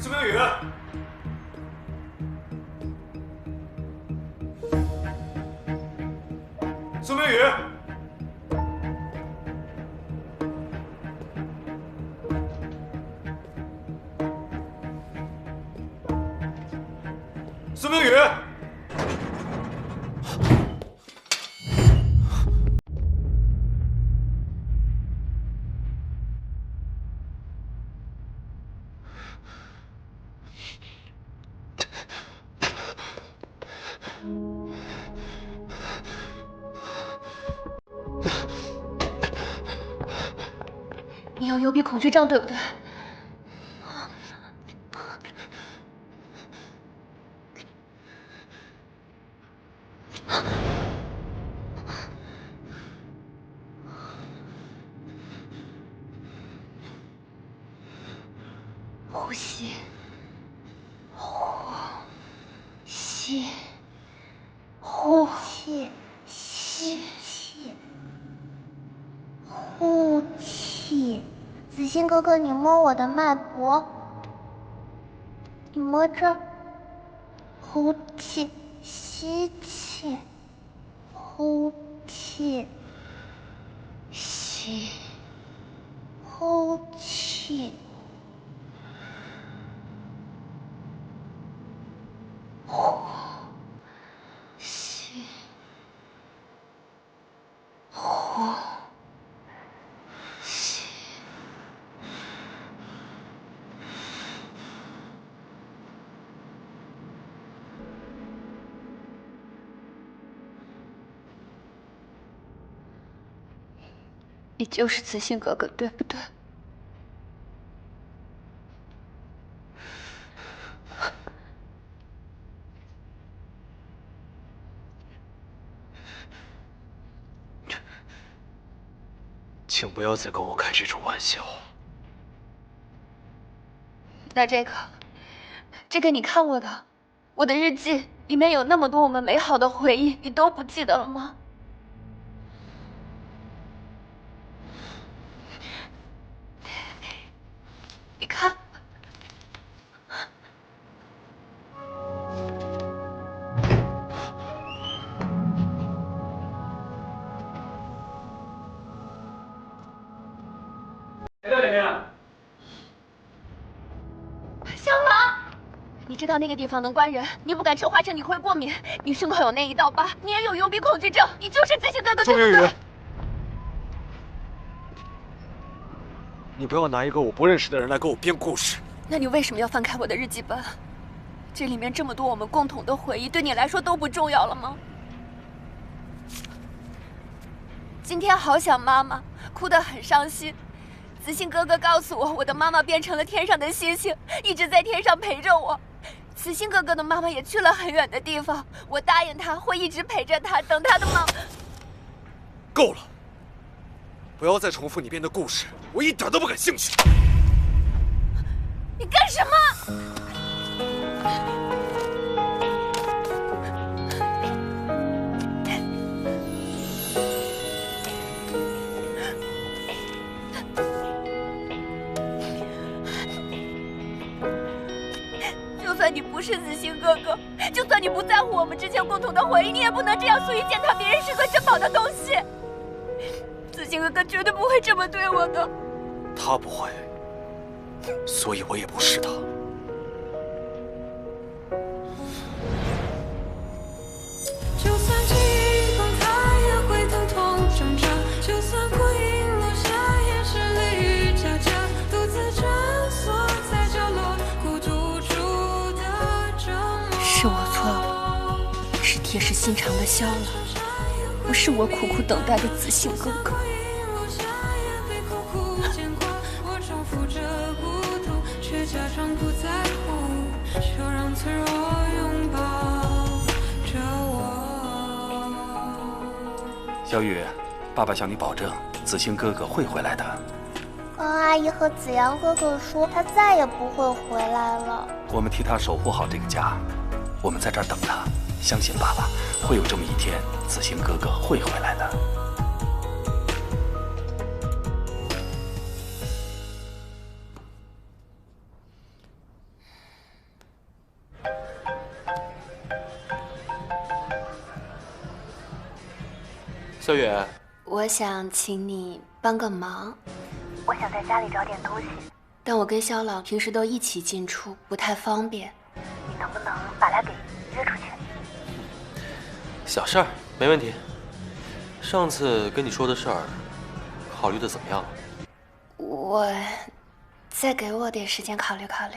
苏明宇，苏明宇，苏明宇。幽闭恐惧症，对不对？呼吸，呼吸，呼气，吸气，呼气。子欣哥哥，你摸我的脉搏，你摸这儿，呼气，吸气，呼气，吸，呼气。你就是子欣哥哥，对不对？请不要再跟我开这种玩笑。那这个，这个你看过的，我的日记里面有那么多我们美好的回忆，你都不记得了吗？看，谁在里面？小狼，你知道那个地方能关人，你不敢吃花生，你会过敏，你胸口有那一道疤，你也有幽闭恐惧症，你就是自信哥哥，苏明宇对不对？，你不要拿一个我不认识的人来给我编故事。那你为什么要翻开我的日记本？这里面这么多我们共同的回忆，对你来说都不重要了吗？今天好想妈妈，哭得很伤心。子欣哥哥告诉我，我的妈妈变成了天上的星星，一直在天上陪着我。子欣哥哥的妈妈也去了很远的地方，我答应他会一直陪着他，等他的妈。够了！不要再重复你编的故事，我一点都不感兴趣。你干什么？就算你不是子欣哥哥，就算你不在乎我们之前共同的回忆，你也不能这样随意践踏别人视作珍宝的东西。子欣哥哥绝对不会这么对我的。他不会，所以我也不是他。就算记忆崩塌，也会疼痛挣扎；就算光影留下，也是离家家。独自穿梭在角落，孤独住的折磨。是我错了，是铁石心肠的萧了，不是我苦苦等待的子信哥哥。小雨，爸爸向你保证，子欣哥哥会回来的。高阿姨和子阳哥哥说，他再也不会回来了。我们替他守护好这个家，我们在这儿等他。相信爸爸，会有这么一天，子欣哥哥会回来的。小雨，我想请你帮个忙。我想在家里找点东西，但我跟肖朗平时都一起进出，不太方便。你能不能把他给约出去？小事儿，没问题。上次跟你说的事儿，考虑的怎么样了？我再给我点时间考虑考虑。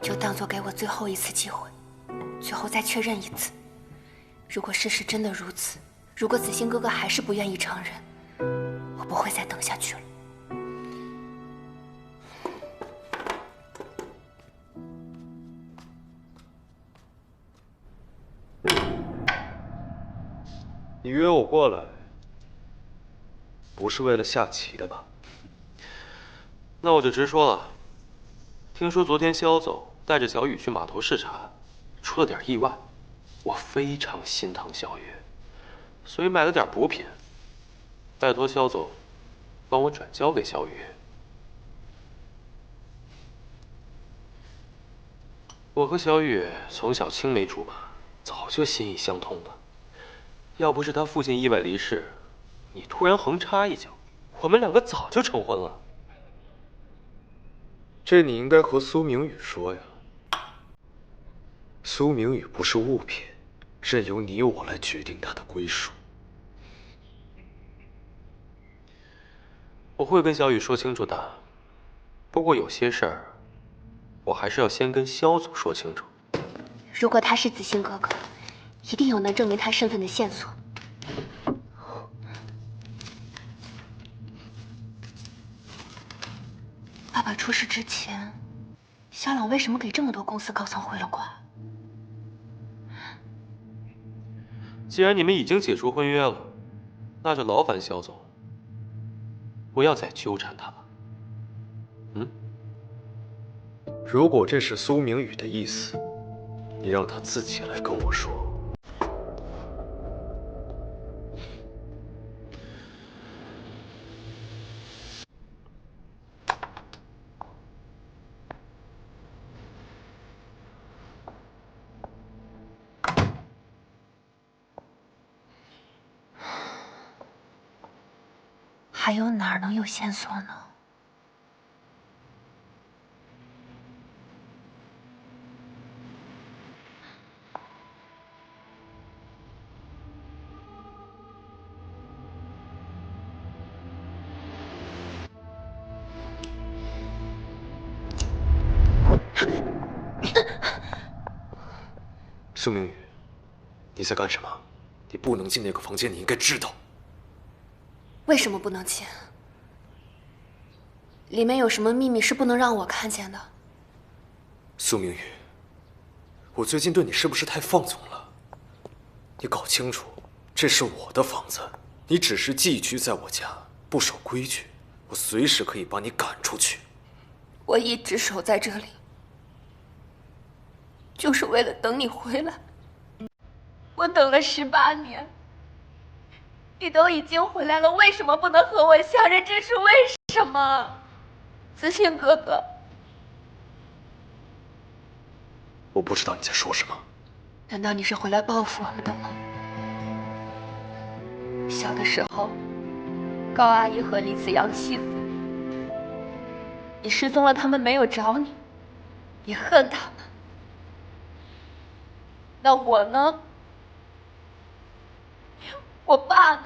就当做给我最后一次机会，最后再确认一次。如果事实真的如此，如果子欣哥哥还是不愿意承认，我不会再等下去了。你约我过来，不是为了下棋的吧？那我就直说了。听说昨天肖总带着小雨去码头视察，出了点意外，我非常心疼小雨，所以买了点补品，拜托肖总帮我转交给小雨。我和小雨从小青梅竹马，早就心意相通了。要不是他父亲意外离世，你突然横插一脚，我们两个早就成婚了。这你应该和苏明宇说呀。苏明宇不是物品，任由你我来决定他的归属。我会跟小雨说清楚的，不过有些事儿，我还是要先跟肖总说清楚。如果他是子欣哥哥。一定有能证明他身份的线索。爸爸出事之前，肖朗为什么给这么多公司高层汇了款？既然你们已经解除婚约了，那就劳烦肖总不要再纠缠他了。嗯？如果这是苏明宇的意思，你让他自己来跟我说。还有哪能有线索呢？苏明宇，你在干什么？你不能进那个房间，你应该知道。为什么不能进？里面有什么秘密是不能让我看见的？苏明宇，我最近对你是不是太放纵了？你搞清楚，这是我的房子，你只是寄居在我家，不守规矩，我随时可以把你赶出去。我一直守在这里，就是为了等你回来。我等了十八年。你都已经回来了，为什么不能和我相认？这是为什么，子欣哥哥？我不知道你在说什么。难道你是回来报复我们的吗？小的时候，高阿姨和李子阳气死，你失踪了，他们没有找你，你恨他们。那我呢？我爸呢？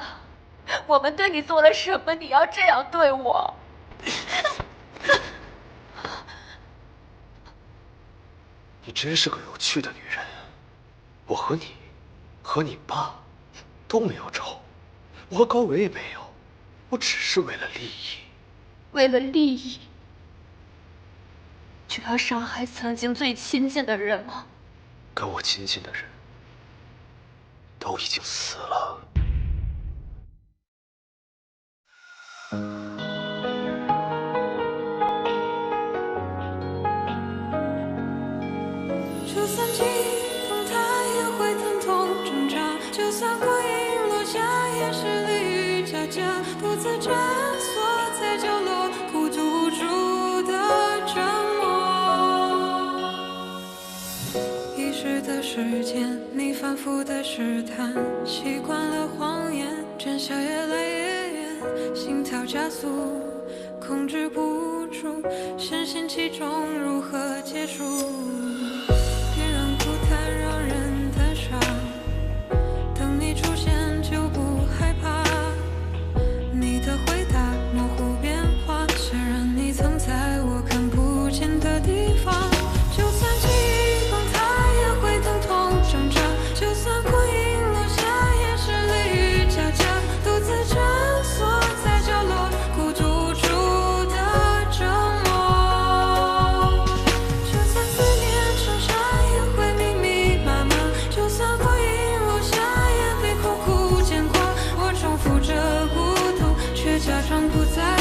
我们对你做了什么？你要这样对我？你真是个有趣的女人。我和你，和你爸，都没有仇。我和高伟也没有。我只是为了利益。为了利益，就要伤害曾经最亲近的人吗？跟我亲近的人，都已经死了。无助的折磨。去的时间，你反复的试探，习惯了谎言，真相越来越远，心跳加速，控制不住，深陷其中如何结束？不再